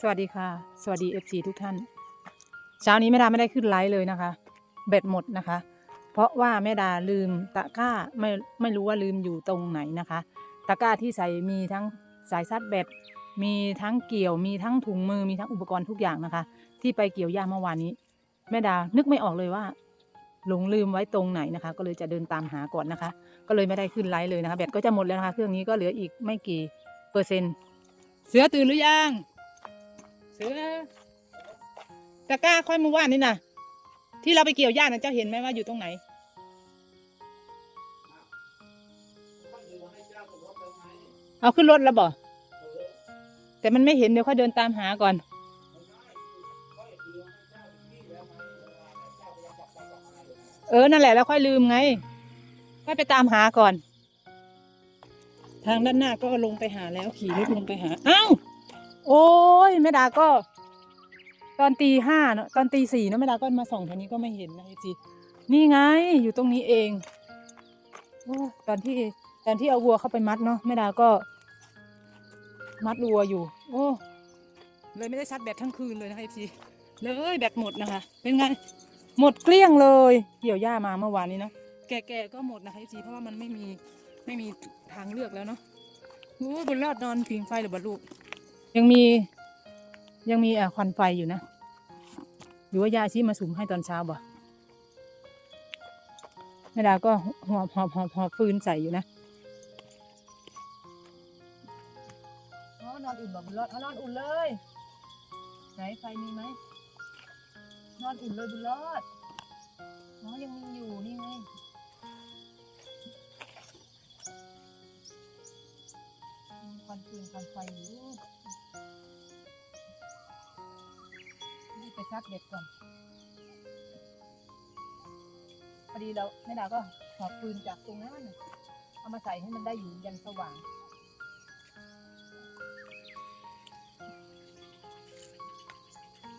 สวัสดีค่ะ สวัสดีเอฟซีทุกท่าน เช้านี้แม่ดาไม่ได้ขึ้นไลฟ์เลยนะคะ เบ็ดหมดนะคะ เพราะว่าแม่ดาลืมตะกร้าไม่ไม่รู้ว่าลืมอยู่ตรงไหนนะคะ ตะกร้าที่ใส่มีทั้งสายซัดเบ็ดมีทั้งเกี่ยวมีทั้งถุงมือมีทั้งอุปกรณ์ทุกอย่างนะคะ ที่ไปเกี่ยวหญ้าเมื่อวานนี้ แม่ดานึกไม่ออกเลยว่าหลงลืมไว้ตรงไหนนะคะ ก็เลยจะเดินตามหาก่อนนะคะ ก็เลยไม่ได้ขึ้นไลฟ์เลยนะคะแบตก็จะหมดแล้วนะคะ เครื่องนี้ก็เหลืออีกไม่กี่เปอร์เซ็นต์ เสือตื่นหรือยัง เสือตะกร้าค่อยเมื่อวานนี่นะที่เราไปเกี่ยวหญ้านะเจ้าเห็นไหมว่าอยู่ตรงไหน เอาขึ้นรถแล้วบ่แต่มันไม่เห็นเดี๋ยวค่อยเดินตามหาก่อน เออ นั่นแหละแล้วค่อยลืมไง ค่อยไปตามหาก่อน ทางด้านหน้าก็ลงไปหาแล้วขี่รถลงไปหา อ้าว โอ้ยแม่ดาก็ ตอนตีห้าเนอะตอนตีสี่เนอะแม่ดาก็มาส่องแถวนี้ก็ไม่เห็นนะไอจีนี่ไงอยู่ตรงนี้เองโอ้ตอนที่ตอนที่เอาวัวเข้าไปมัดเนาะแม่ดาก็ มัดวัวอยู่ โอ้เลยไม่ได้ชัดแบตทั้งคืนเลยนะคะไอจีเลยแบตหมดนะคะ เป็นไงหมดเกลี้ยงเลย เกี่ยวหญ้ามาเมื่อวานนี้เนาะแก่ๆก็หมดนะคะไอจีเพราะว่ามันไม่มีไม่มีทางเลือกแล้วเนาะโอ้บนรอดนอนผิงไฟหรือบรลู ยังมียังมีอ่ควันไฟอยู่นะ หรือว่ายาชีมาสุมให้ตอนเช้าบ่แม่ดาก็หอบหอบหอบหอบฟืนใส่อยู่นะอ๋อนอนอุ่นบ่บนรอดเอานอนอุ่นเลย ไหนไฟมีไหมนอนอุ่นเลยบนรอดอ๋อยังมีอยู่นี่ไง ควันฟืนควันไฟอยู่รีบไปซักเด็ดก่อนพอดีเราแม่ดาก็หอบปืนจากตรงนั้นเอามาใส่ให้มันได้อยู่ยันสว่าง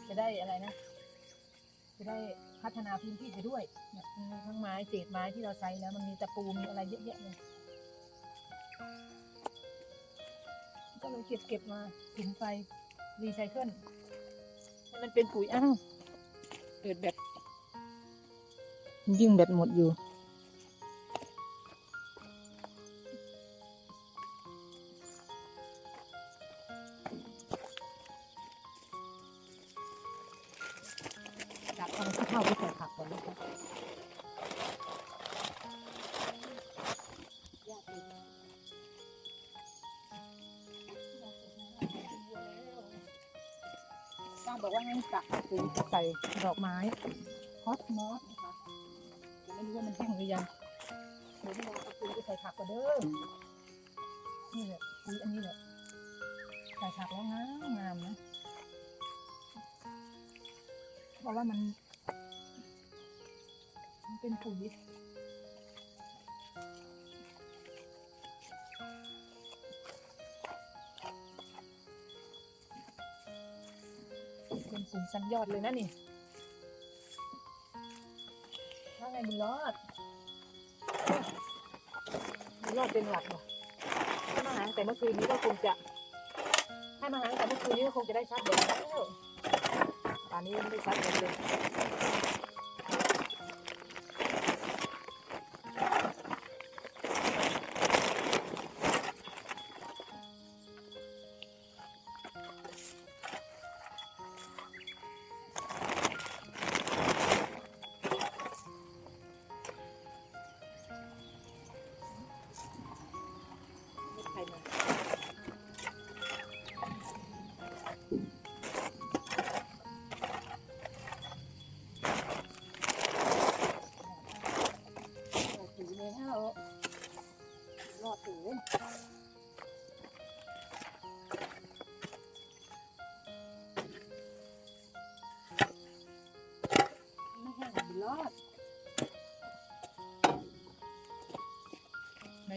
จะได้อะไรนะ จะได้พัฒนาพื้นที่ไปด้วยทั้งไม้เศษไม้ที่เราใช้แล้วมันมีตะปูมีอะไรเยอะแยะเลย ก็เลยเก็บเก็บมากินไฟรีไซเคิลให้มันเป็นปุ๋ยอ้าวเกิดแบบยิ่งแบตหมดอยู่ บอกว่าให้จับปุ๋ยใส่ดอกไม้คอสมอสนะคะไม่รู้ว่ามันแห้งหรือยังเดี๋ยวพี่เราเอาปุ๋ยไปใส่ผักก่อนเด้อนี่แหละปุ๋ยอันนี้แหละใส่ผักแล้วงามงามนะเพราะว่ามัน มันเป็นปุ๋ย เป็นปุ๋ยชั้นยอดเลยนะนี่ว่าไงบุญรอดบุญรอดเป็นหลักเหรอถ้ามาหางแต่เมื่อคืนนี้ก็คงจะถ้ามาหางแต่เมื่อคืนนี้ก็คงจะได้ชัดเด็ดแล้วตอนนี้ไม่ได้ชัดเด็ดเลย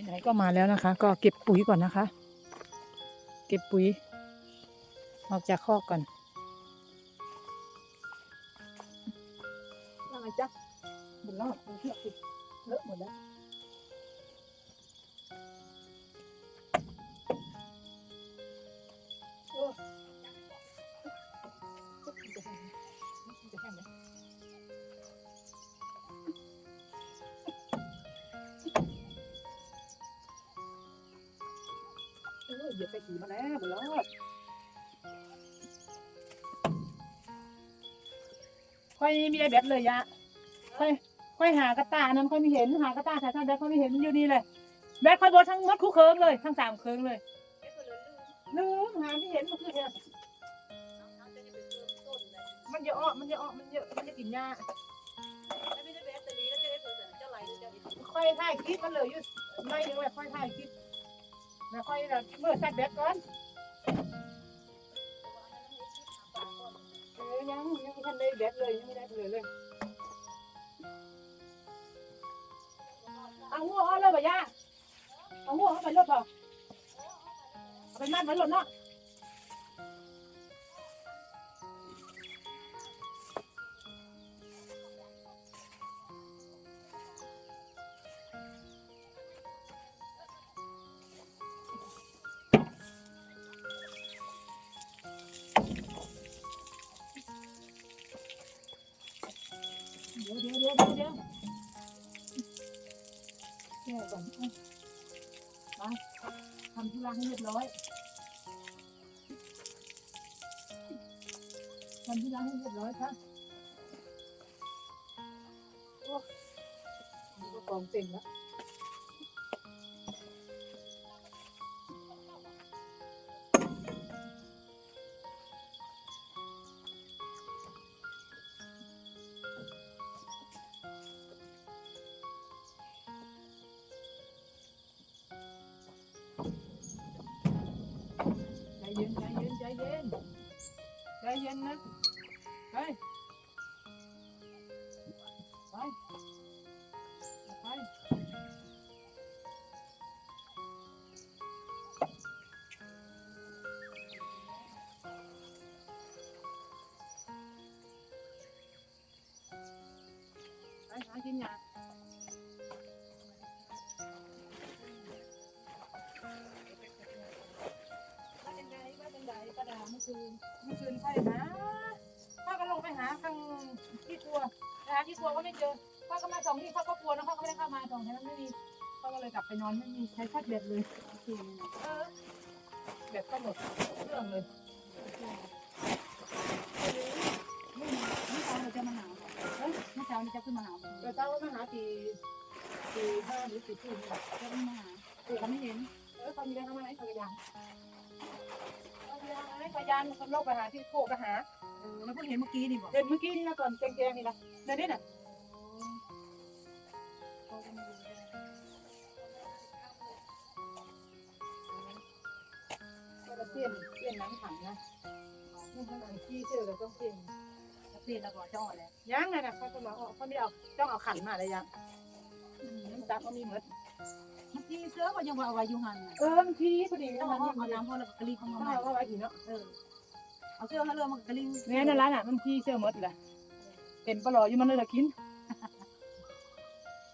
ไหนๆก็มาแล้วนะคะ ก็เก็บปุ๋ยก่อนนะคะ เก็บปุ๋ย ออกจากคอกก่อน ยียบใส่ขี่มาแล้วบุรอดค่อยมีไอ้แบตเลยยะค่อยค่อยหากระตานั้นค่อยไม่เห็นหากระตาสายชาร์จแบตค่อยไม่เห็นมันอยู่นี่เลยแบตค่อยบดทั้งหมดคู่เคิร์งเลยทั้งสามเคิร์งเลยลืมหาไม่เห็นมันคือเนี่ยมันเยอะมันเยอะมันเยอะมันจะกินยาค่อยถ่ายคลิปมันเลยอยู่ไม่เดี๋ยวไว้ค่อยถ่ายคลิป แล้วค่อยเมื่อแซดแบตก่อนเออยังยังไม่ทันได้แบตเลยยังไม่ได้เลยเลยเอาหัวเอาเลยบ่ย่าเอาหัวเอาไปรถเปล่เอาไปมัดไว้รถเนาะ แก้ก่อนเอาไปทำธุระให้เรียบร้อยทำธุระให้เรียบร้อยครับโอ้นี่ก็กองเต็มแล้ว ใจ คืนเมื่อคืนใช่นะป้าก็ลงไปหาทางที่ครัวไปหาที่ครัวก็ไม่เจอป้าก็มาส่องที่เขาก็กลัวนะเขาก็ไม่ได้เข้ามาส่องแค่นั้นไม่มีป้าก็เลยกลับไปนอนไม่มีใช้ชัดเบ็ดเลยเออเบ็ดก็หมดเครื่องเลยเมื่อเช้าเราจะมาหาเฮ้ยเมื่อเช้าเราจะขึ้นมาหาเดี๋ยวเจ้าก็มาหาตีตีห้าหรือตีสี่นี่แหละจะขึ้นมาหาเขาไม่เห็นเออเขามีอะไรเข้ามาไหนเขากระยาง เขากระยางไหนกระยางคนโลกไปหาที่โคกไปหาเออแล้วเพิ่งเห็นเมื่อกี้นี่บอกเห็นเมื่อกี้นี่นะตอนแกงๆนี่นะเดี๋ยวนี้น่ะเขาก็ไม่รู้ก็จะเปลี่ยนเปลี่ยนน้ำถังนะนี่ขนาดที่เจอเราต้องเปลี่ยนจะเปลี่ยนแล้วก็จะอ่อนแล้วยังไงนะเขาจะมาออกเขาไม่เอาต้องเอาขันมาเลยยังน้ำตาเขามีหมดเรีเสื้อก็ยังว่าเอาไว้อยู่หันน่ะเออมันทีพอดีต้ต้อองงเอาเอาเอาน้ำพอแล้วก็กระลิ่งเข้ามาต้องใหม่เอาไว้ทีเนาะเออเอาเสื้อเขาเรือมันกระลิแม่นั่นร้านอะมันทีเสื้อหมดเลยเป็นปลออยู่มันเลยละกิน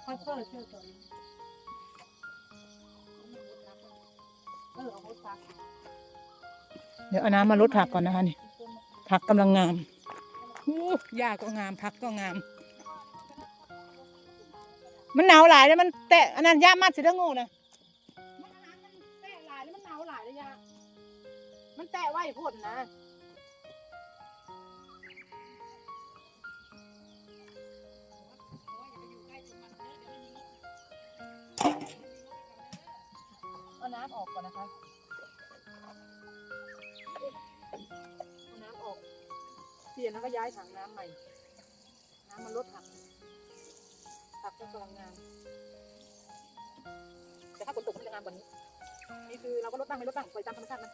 ค่อยเปิดเสื้อตัวนี้เออเอาโคตรซักเดี๋ยวเอาน้ำมาลดผักก่อนนะคะนี่ผักกำลังงามอู้หญ้าก็งามผักก็งาม มันหนาวหลายแล้วมัน แตะอันนั้นย่ามัดสิเด้องูนะ มันแตะไว้พ่นนะเอาน้ำออกก่อนนะคะเอาน้ำออก เปลี่ยนแล้วก็ย้ายถังน้ำใหม่ น้ำมันลดถังผักก็กำลังงามแต่ถ้าฝนตกมันจะงามกว่านี้ นี่คือเราก็ลดบ้างไม่ลดบ้างปล่อยตามธรรมชาติมัน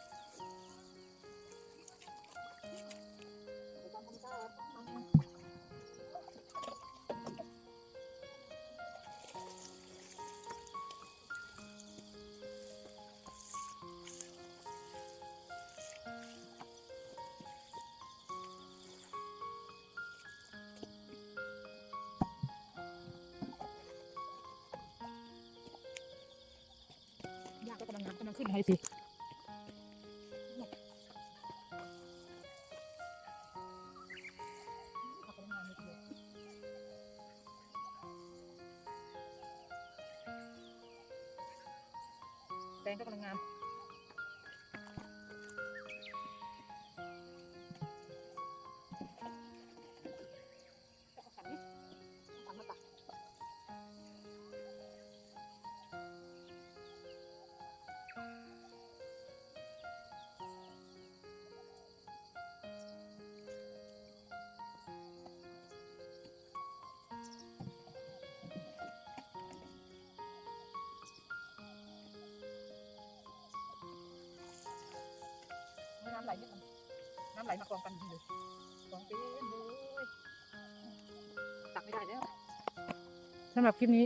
ขึ้นให้สิผักกำลังงามเลยทีเดียวแตงก็กำลังงามำไหลมากองกันเลยกองเต็มเลยตักไม่ได้แล้วสำหรับคลิปนี้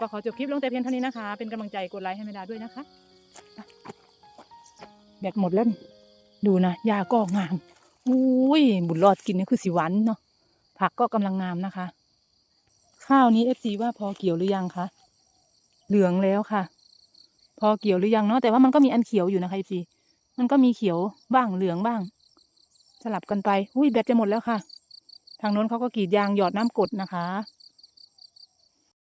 ก็ขอจบคลิปลงแต่เพียงเท่านี้นะคะ เป็นกำลังใจกดไลค์ให้แม่ดาด้วยนะคะแบตหมดแล้วนี่ดูนะยาก็งามอุ้ยบุญรอดกินนี่คือสิหวันเนาะผักก็กำลังงามนะคะ ข้าวนี้เอฟซีว่าพอเกี่ยวหรือยังคะเหลืองแล้วค่ะ พอเกี่ยวหรือยังเนาะแต่ว่ามันก็มีอันเขียวอยู่นะคะเอฟซี มันก็มีเขียวบ้างเหลืองบ้าง สลับกันไป อุ้ยแบตจะหมดแล้วค่ะ ทางโน้นเขาก็กรีดยางหยอดน้ำกดนะคะ